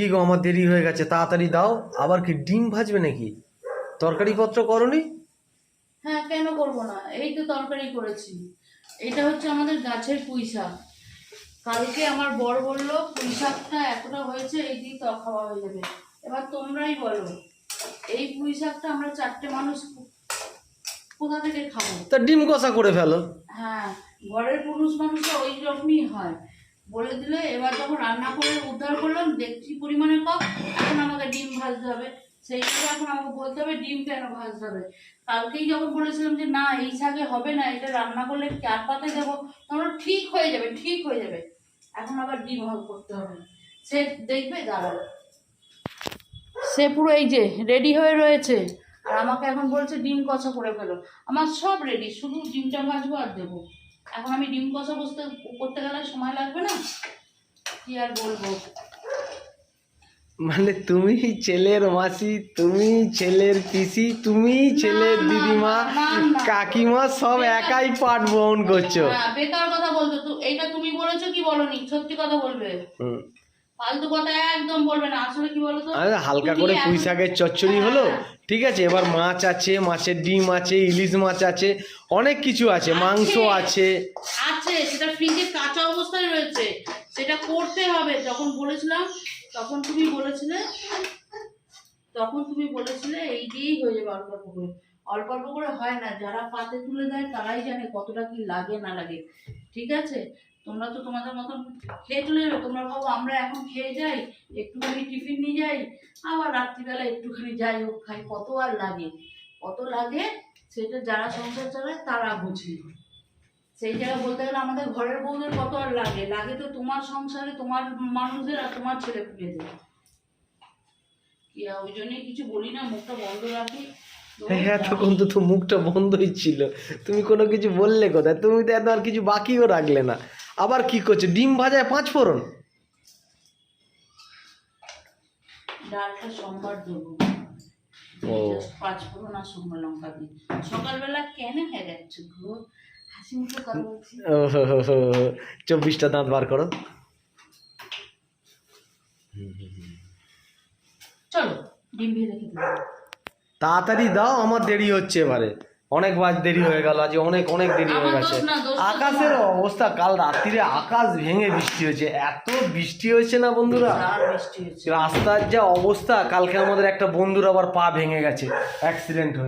কি গো আমার দেরি হয়ে গেছে তাড়াতাড়ি দাও আবার কি ডিম ভাজবে নাকি? তরকারি পত্র করনি? হ্যাঁ কেন করব না? এই তো তরকারি করেছি। এটা হচ্ছে আমাদের গাছের পুঁই শাক। কালকে আমার বর বলল পুঁই শাকটা এতটা হয়েছে এই দিয়ে তো খাওয়া হয়ে যাবে। এবার তোমরাই বলো এই পুঁই শাকটা আমরা চারটে মানুষ কোথা থেকে খাব? তা ডিম কষা করে ফেলো। হ্যাঁ ঘরের পুরুষ মানুষরা ওই রকমই হয়। বলে দিলে, এবার যখন রান্না করে উদ্ধার করলাম দেখছি পরিমাণে কম এখন আমাকে ডিম ভাজতে হবে। সেই হিসেবে এখন আমাকে বলতে হবে, ডিম কেন ভাজতে হবে? কালকেই যখন বলেছিলাম যে, না, এই শাকে হবে না, এটা রান্না করলে চার পাতে দেবো, তখন ঠিক হয়ে যাবে, ঠিক হয়ে যাবে। এখন আবার ডিম হল করতে হবে। সে দেখবে দাঁড়াও সে পুরো এই যে রেডি হয়ে রয়েছে। আর আমাকে এখন বলছে, ডিম কষা করে ফেলো। আমার সব রেডি শুধু ডিমটা ভাজবো আর দেবো। এখন আমি ডিম কষা বসতে করতে গেলে সময় লাগবে না? কি আর বলব? মানে তুমি ছেলের মাসি তুমি ছেলের পিসি তুমি ছেলের দিদিমা। কাকিমা সব একাই পাঠ বহন করছ। হ্যাঁ বেকার কথা বলতো এটা এইটা তুমি বলেছ কি বলনি? সত্যি কথা বলবে? হুম। ফালতু কথা একদম বলবে না। আসলে কি বলো তো? আরে হালকা করে পুঁই শাকের চচ্চড়ি হলো? হ্যাঁ। ঠিক আছে এবার মাছ আছে মাছের ডিম আছে ইলিশ মাছ আছে অনেক কিছু আছে। মাংস আছে। আছে সেটা ফ্রিজে কাঁচা অবস্থায় রয়েছে। সেটা করতে হবে। যখন বলেছিলাম তখন তুমি বলেছিলে তখন তুমি বলেছিলে এই দিয়েই হয়ে যাবে অল্প অল্প করে। অল্প অল্প করে হয় না। যারা পাতে তুলে দেয় তারাই জানে কতটা কি লাগে না লাগে। ঠিক আছে? তোমরা তো তোমাদের মতন খেয়ে চলে যাবে। তোমরা ভাবো, আমরা এখন খেয়ে যাই, একটুখানি টিফিন নিয়ে যাই, আবার রাত্রিবেলা একটুখানি যাই হোক খাই। কত আর লাগে? কত লাগে সেটা যারা সংসার চালায় তারা বুঝে। সেই জায়গায় বলতে গেলে আমাদের ঘরের বউদের কত আর লাগে? লাগে তো তোমার সংসারে, তোমার মানুষদের আর তোমার ছেলে পুলেদের ওই জন্যই কিছু বলি না, মুখটা বন্ধ রাখি। হ্যাঁ তখন তো তো মুখটা বন্ধই ছিল। তুমি কোনো কিছু বললে কোথায়? তুমি তো এত আর কিছু বাকিও রাখলে না। আবার কি করছে? ডিম ভাজায় পাঁচ ফোড়ন? ডালটা সোমবার দেবো। ও। পাঁচ ফোড়ন আর শুকনো লঙ্কা দিই সকালবেলা কেন হয়ে যাচ্ছে। চব্বিশটা দাঁত বার করো। চলো ডিম ভেজে তাড়াতাড়ি দাও আমার দেরি হচ্ছে এবারে। অনেক বার দেরি হয়ে গেল আজ অনেক অনেক দেরি হয়ে গেছে। আকাশের অবস্থা কাল রাত্রিরে আকাশ ভেঙে বৃষ্টি হয়েছে। এত বৃষ্টি হয়েছে না বন্ধুরা? আর বৃষ্টি হয়েছে। রাস্তার যা অবস্থা কালকে আমাদের একটা বন্ধুর আবার পা ভেঙে গেছে অ্যাক্সিডেন্ট হয়ে